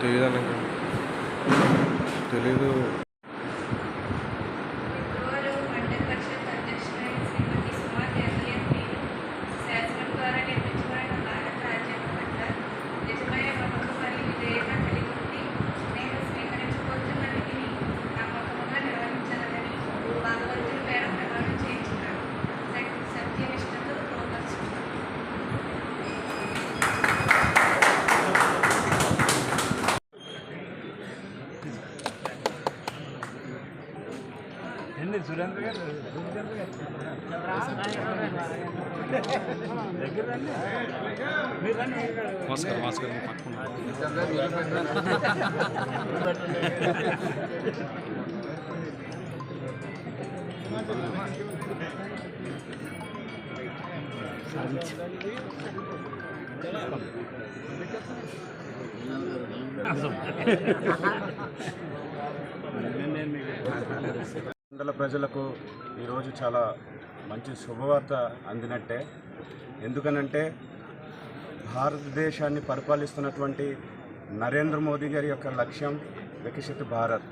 తెలియదు తెలియదు ఎన్ని సురేంద్ర గారు సురేంద్ర గారు మండల ప్రజలకు ఈరోజు చాలా మంచి శుభవార్త అందినట్టే. ఎందుకనంటే భారతదేశాన్ని పరిపాలిస్తున్నటువంటి నరేంద్ర మోదీ గారి యొక్క లక్ష్యం వికసిత భారత్.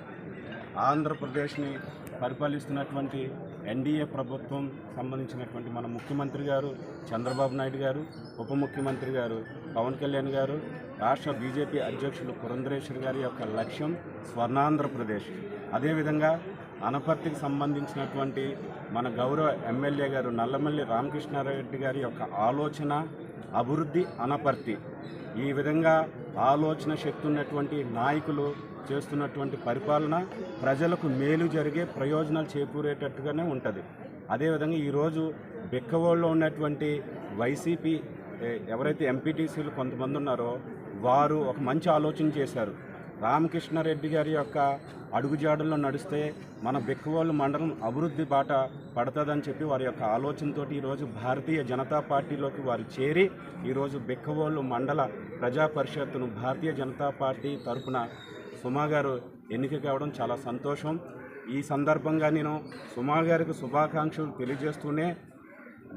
ఆంధ్రప్రదేశ్ని పరిపాలిస్తున్నటువంటి ఎన్డీఏ ప్రభుత్వం సంబంధించినటువంటి మన ముఖ్యమంత్రి గారు చంద్రబాబు నాయుడు గారు ఉప ముఖ్యమంత్రి గారు పవన్ కళ్యాణ్ గారు రాష్ట్ర బీజేపీ అధ్యక్షులు పురంధరేశ్వర్ గారి యొక్క లక్ష్యం స్వర్ణాంధ్రప్రదేశ్. అదేవిధంగా అనపర్తికి సంబంధించినటువంటి మన గౌరవ ఎమ్మెల్యే గారు నల్లమల్లి రామకృష్ణారెడ్డి గారి యొక్క ఆలోచన అభివృద్ధి అనపర్తి. ఈ విధంగా ఆలోచన శక్తి ఉన్నటువంటి నాయకులు చేస్తున్నటువంటి పరిపాలన ప్రజలకు మేలు జరిగే ప్రయోజనాలు చేకూరేటట్టుగానే ఉంటుంది. అదేవిధంగా ఈరోజు బిక్కవోళ్ళలో ఉన్నటువంటి వైసీపీ ఎవరైతే ఎంపీటీసీలు కొంతమంది ఉన్నారో వారు ఒక మంచి ఆలోచన చేశారు. రామకృష్ణారెడ్డి గారి యొక్క అడుగుజాడల్లో నడిస్తే మన బెక్కువాళ్ళు మండలం అభివృద్ధి బాట పడుతుందని చెప్పి వారి యొక్క ఆలోచనతో ఈరోజు భారతీయ జనతా పార్టీలోకి వారు చేరి ఈరోజు బెక్కవోళ్ళు మండల ప్రజా పరిషత్తును భారతీయ జనతా పార్టీ తరపున సుమా గారు ఎన్నిక కావడం చాలా సంతోషం. ఈ సందర్భంగా నేను సుమా గారికి శుభాకాంక్షలు తెలియజేస్తూనే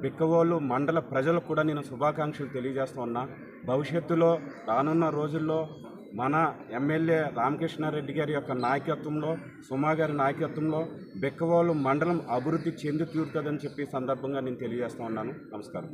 బిక్కవోళ్ళు మండల ప్రజలకు కూడా నేను శుభాకాంక్షలు తెలియజేస్తూ ఉన్నా. భవిష్యత్తులో రానున్న రోజుల్లో మన ఎమ్మెల్యే రామకృష్ణారెడ్డి గారి యొక్క నాయకత్వంలో సుమా గారి నాయకత్వంలో బిక్కవోళ్ళు మండలం అభివృద్ధి చెంది తీరుతుందని చెప్పి సందర్భంగా నేను తెలియజేస్తూ ఉన్నాను. నమస్కారం.